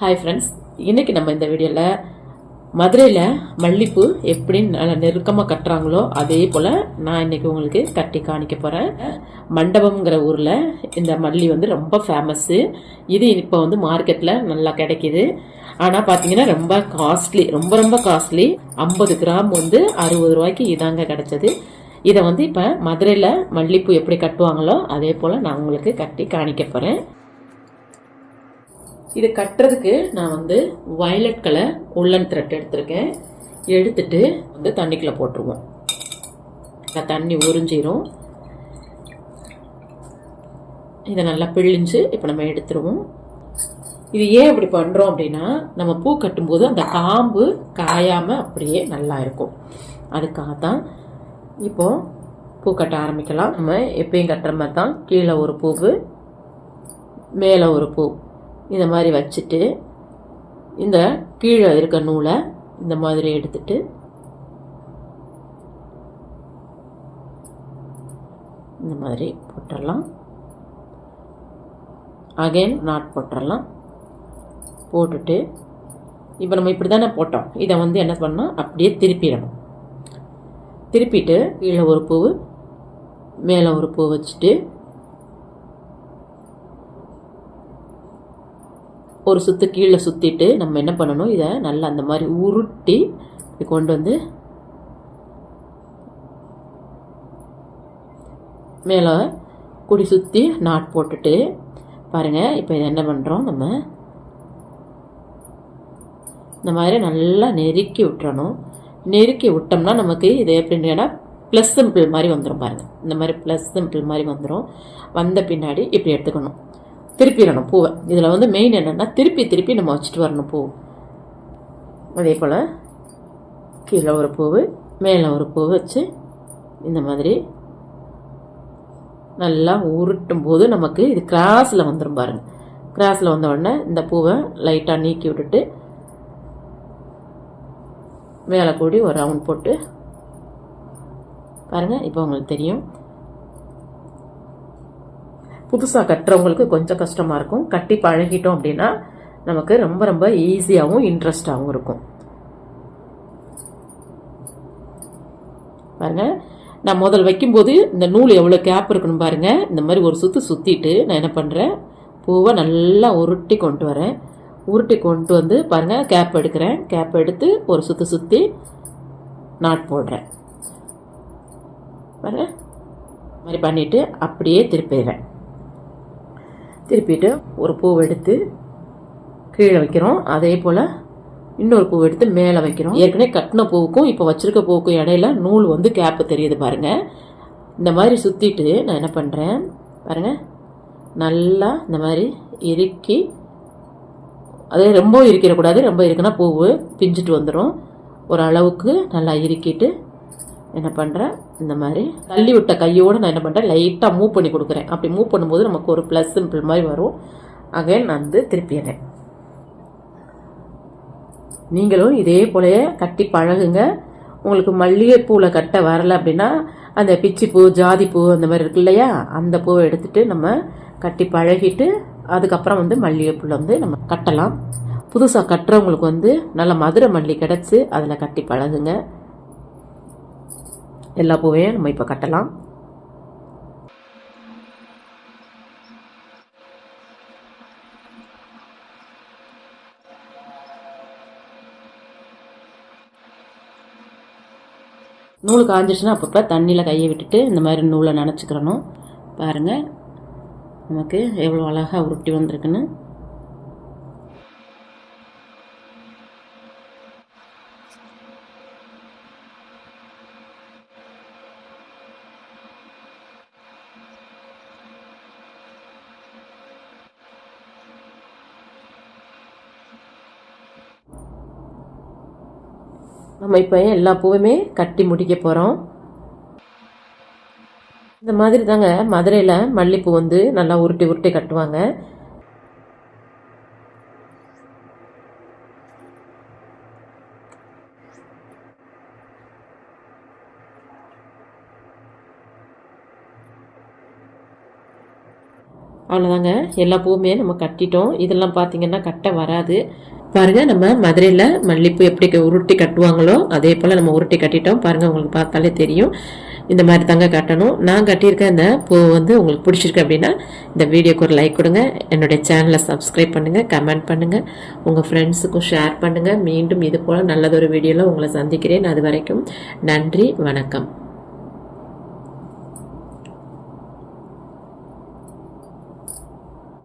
Hi friends இன்றைக்கி நம்ம இந்த வீடியோவில் மதுரையில் மல்லிப்பூ எப்படி நல்லா நெருக்கமாக கட்டுறாங்களோ அதே போல் நான் இன்னைக்கு உங்களுக்கு கட்டி காணிக்க போகிறேன் மண்டபம்ங்கிற ஊரில் இந்த மல்லி வந்து ரொம்ப ஃபேமஸ்ஸு இது இப்போ வந்து மார்க்கெட்டில் நல்லா கிடைக்கிது. ஆனால் பார்த்தீங்கன்னா ரொம்ப காஸ்ட்லி ரொம்ப ரொம்ப காஸ்ட்லி ஐம்பது கிராம் வந்து அறுபது ரூபாய்க்கு இதாங்க கிடச்சது. இதை வந்து இப்போ மதுரையில் மல்லிப்பூ எப்படி கட்டுவாங்களோ அதே போல் நான் உங்களுக்கு கட்டி காணிக்க போகிறேன் இது கட்டுறதுக்கு நான் வந்து வயலட் கலர் உள்ளன் த்ரெட் எடுத்திருக்கேன். எடுத்துட்டு வந்து தண்ணிக்குள்ளே போட்டுருவோம். தண்ணி உறிஞ்சிரும். இதை நல்லா பிழிஞ்சு இப்போ நம்ம எடுத்துருவோம். இது ஏன் அப்படி பண்ணுறோம் அப்படின்னா நம்ம பூ கட்டும்போது அந்த காம்பு காயாமல் அப்படியே நல்லா இருக்கும். அதுக்காக தான் இப்போது பூ கட்ட ஆரம்பிக்கலாம். நம்ம எப்பயும் கட்டுற மாதிரி தான் கீழே ஒரு பூவு மேலே ஒரு பூ. இந்த மாதிரி வச்சுட்டு இந்த கீழே இருக்க நூலை இந்த மாதிரி எடுத்துட்டு இந்த மாதிரி போட்டுடலாம். அகைன் நாட் போட்டுடலாம். போட்டுட்டு இப்போ நம்ம இப்படி தானே போட்டோம். இதை வந்து என்ன பண்ணோம் அப்படியே திருப்பிடணும். திருப்பிட்டு கீழே ஒரு பூ மேலே ஒரு பூ வச்சுட்டு ஒரு சுற்று கீழே சுற்றிட்டு நம்ம என்ன பண்ணணும்? இதை நல்லா அந்த மாதிரி உருட்டி இப்படி கொண்டு வந்து மேலே குடி சுற்றி நாட் போட்டுட்டு பாருங்கள் இப்போ இதை என்ன பண்ணுறோம் நம்ம இந்த மாதிரி நல்லா நெருக்கி விட்டுறணும். நெருக்கி விட்டோம்னா நமக்கு இது எப்படின்னா ப்ளஸ் சிம்பிள் மாதிரி வந்துடும் பாருங்கள் இந்த மாதிரி ப்ளஸ் சிம்பிள் மாதிரி வந்துடும் வந்த பின்னாடி இப்படி எடுத்துக்கணும். திருப்பிடணும் பூவை. இதில் வந்து மெயின் என்னென்னா திருப்பி திருப்பி நம்ம வச்சுட்டு வரணும் பூ. அதே போல் கீழே ஒரு பூவு மேலே ஒரு பூ வச்சு இந்த மாதிரி நல்லா உருட்டும் போது நமக்கு இது கிராஸில் வந்துடும் பாருங்க. கிராஸில் வந்த உடனே இந்த பூவை லைட்டாக நீக்கி விட்டுட்டு மேலே கூடி ஒரு ரவுண்ட் போட்டு பாருங்கள் இப்போ உங்களுக்கு தெரியும். புதுசாக கட்டுறவங்களுக்கு கொஞ்சம் கஷ்டமாக இருக்கும். கட்டி பழகிட்டோம் அப்படின்னா நமக்கு ரொம்ப ரொம்ப ஈஸியாகவும் இன்ட்ரெஸ்டாகவும் இருக்கும். பாருங்கள் நான் முதல் வைக்கும்போது இந்த நூல் எவ்வளோ கேப் இருக்கணும் பாருங்கள் இந்த மாதிரி ஒரு சுற்று சுற்றிட்டு நான் என்ன பண்ணுறேன் பூவை நல்லா உருட்டி கொண்டு வரேன். உருட்டி கொண்டு வந்து பாருங்கள் கேப் எடுக்கிறேன். கேப் எடுத்து ஒரு சுற்று சுற்றி நாட் போடுறேன். பாருங்கள் இந்த மாதிரி பண்ணிவிட்டு அப்படியே திருப்பிடுறேன். திருப்பிட்டு ஒரு பூவை எடுத்து கீழே வைக்கிறோம். அதே போல் இன்னொரு பூ எடுத்து மேலே வைக்கிறோம். ஏற்கனவே கட்டின பூவுக்கும் இப்போ வச்சுருக்க பூவுக்கும் இடையில நூல் வந்து கேப்பு தெரியுது பாருங்கள் இந்த மாதிரி சுற்றிட்டு நான் என்ன பண்ணுறேன் பாருங்கள் நல்லா இந்த மாதிரி இறுக்கி அதே ரொம்ப இறுக்கிடக்கூடாது ரொம்ப இருக்குன்னா பூவு பிஞ்சிட்டு வந்துடும் ஒரு அளவுக்கு நல்லா இறுக்கிட்டு என்ன பண்ணுறேன் இந்த மாதிரி தள்ளி விட்ட கையோடு நான் என்ன பண்ணுறேன் லைட்டாக மூவ் பண்ணி கொடுக்குறேன். அப்படி மூவ் பண்ணும்போது நமக்கு ஒரு ப்ளஸ் சிம்பிள் மாதிரி வரும். அகைன் நான் வந்து திருப்பிடுறேன் நீங்களும் இதே போலயே கட்டி பழகுங்க. உங்களுக்கு மல்லிகைப்பூவில் கட்ட வரல அப்படின்னா அந்த பிச்சிப்பூ ஜாதிப்பூ அந்த மாதிரி இருக்கு இல்லையா? அந்த பூவை எடுத்துகிட்டு நம்ம கட்டி பழகிட்டு அதுக்கப்புறம் வந்து மல்லிகைப்பூவில் வந்து நம்ம கட்டலாம். புதுசாக கட்டுறவங்களுக்கு வந்து நல்ல மதுரை மல்லி கிடச்சி அதில் கட்டி பழகுங்க. எல்லா பூவையும் நம்ம இப்போ கட்டலாம். நூல் காஞ்சிருச்சுன்னா அப்பப்போ தண்ணியில் கையை விட்டுட்டு இந்த மாதிரி நூலை நனைச்சிக்கிறணும். பாருங்கள் நமக்கு எவ்வளோ அழகாக உருட்டி வந்திருக்குன்னு. நம்ம இப்போ எல்லா பூவுமே கட்டி முடிக்க போகிறோம் இந்த மாதிரி தாங்க மதுரையில் மல்லிப்பூ வந்து நல்லா உருட்டி உருட்டி கட்டுவாங்க. அவ்வளோதாங்க எல்லா பூவுமே நம்ம கட்டிட்டோம். இதெல்லாம் பார்த்தீங்கன்னா கட்ட வராது. பாருங்க நம்ம மதுரையில் மல்லிப்பூ எப்படி உருட்டி கட்டுவாங்களோ அதே போல் நம்ம உருட்டி கட்டிட்டோம். பாருங்க உங்களுக்கு பார்த்தாலே தெரியும். இந்த மாதிரி தாங்க கட்டணும். நான் கட்டியிருக்க இந்த பூ வந்து உங்களுக்கு பிடிச்சிருக்கு அப்படின்னா இந்த வீடியோக்கு ஒரு லைக் கொடுங்க. என்னுடைய சேனலை சப்ஸ்கிரைப் பண்ணுங்கள் கமெண்ட் பண்ணுங்கள் உங்கள் ஃப்ரெண்ட்ஸுக்கும் ஷேர் பண்ணுங்கள் மீண்டும் இது போல் நல்லதொரு வீடியோவில் உங்களை சந்திக்கிறேன். அது வரைக்கும் நன்றி வணக்கம்.